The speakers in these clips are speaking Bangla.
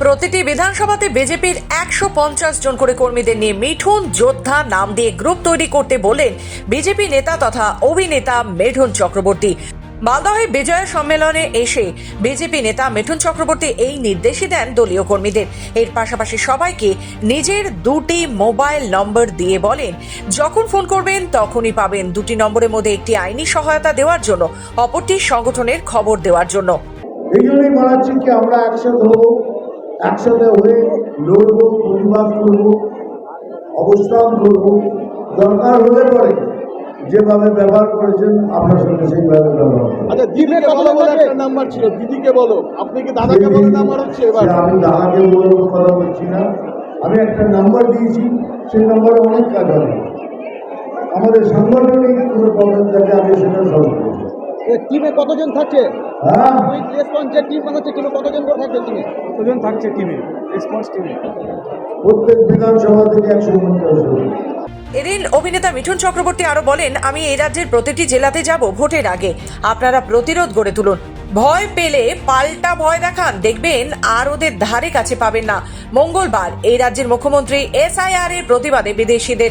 প্রতিটি বিধানসভাতে বিজেপির একশো পঞ্চাশ জন করে কর্মীদের নিয়ে মিঠুন, যোদ্ধা, নাম দিয়ে গ্রুপ তৈরি করতে বলেন বিজেপি নেতা তথা অভিনেতা মেঠুন চক্রবর্তী। মালদহে বিজয় সম্মেলনে এসে বিজেপি নেতা মিঠুন চক্রবর্তী এই নির্দেশই দেন দলীয় কর্মীদের। এর পাশাপাশি সবাইকে নিজের দুটি মোবাইল নম্বর দিয়ে বলেন, যখন ফোন করবেন, তখনই পাবেন দুটি নম্বরের মধ্যে একটি আইনি সহায়তা দেওয়ার জন্য, অপরটি সংগঠনের খবর দেওয়ার জন্য। এই জন্যই বানাচ্ছি কি আমরা একসাথে হব একসাথে হয়ে লড়বো প্রতিবাদ করব অবস্থান করব দরকার হলে পরে যেভাবে ব্যবহার করেছেন আপনার সঙ্গে সেইভাবে ব্যবহার আচ্ছা দিদিকে বলো বলে একটা নাম্বার ছিল দিদিকে বলো। আপনি কি দাদাকে বলে নাম্বার হচ্ছে এবার? আমি দাদাকে বলে কথা বলছি না। আমি একটা নাম্বার দিয়েছি সেই নাম্বারে অনেক কাজ হবে। আমাদের সাংগঠনিক কোনো প্রবলেম থাকে আমি সেটা সলভ করব। টিমে কতজন থাকছে? হ্যাঁ। ওই রেসপন্সের টিম বানাচ্ছে টিমে কতজন করে থাকছে টিমে কতজন থাকছে টিমে রেসপন্স টিমে প্রত্যেক বিধানসভা থেকে একশো এদিন অভিনেতা মিঠুন চক্রবর্তী আরও বলেন আমি এই রাজ্যের প্রতিটি জেলাতে যাব ভোটের আগে। আপনারা প্রতিরোধ গড়ে তুলুন। ভয় পেলে পাল্টা ভয় দেখান। দেখবেন আর ওদের ধারে কাছে পাবেন না। মঙ্গলবার এই রাজ্যের মুখ্যমন্ত্রী এসআইআর এর প্রতিবাদে বিদেশিদের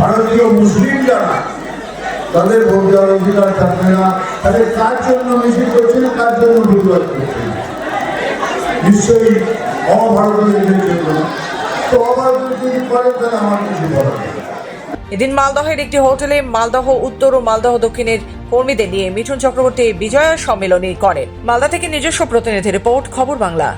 ভারতীয় মুসলিম যারা তাদের ভোট দেওয়ার অধিকার থাকবে না। তাদের কার জন্য মিছিল করছেন, কার জন্য প্রতিবাদ করছেন? নিশ্চয়ই অভারতীয়দের জন্য। তো অভারতীয় যদি করেন, তাহলে আমার কিছু নেই। এদিন মালদহের একটি হোটেলে মালদহ উত্তর ও মালদহ দক্ষিণের কর্মীদের নিয়ে মিঠুন চক্রবর্তী বিজয়া সম্মেলনী করেন। মালদা থেকে নিজস্ব প্রতিনিধি রিপোর্ট, খবর বাংলা।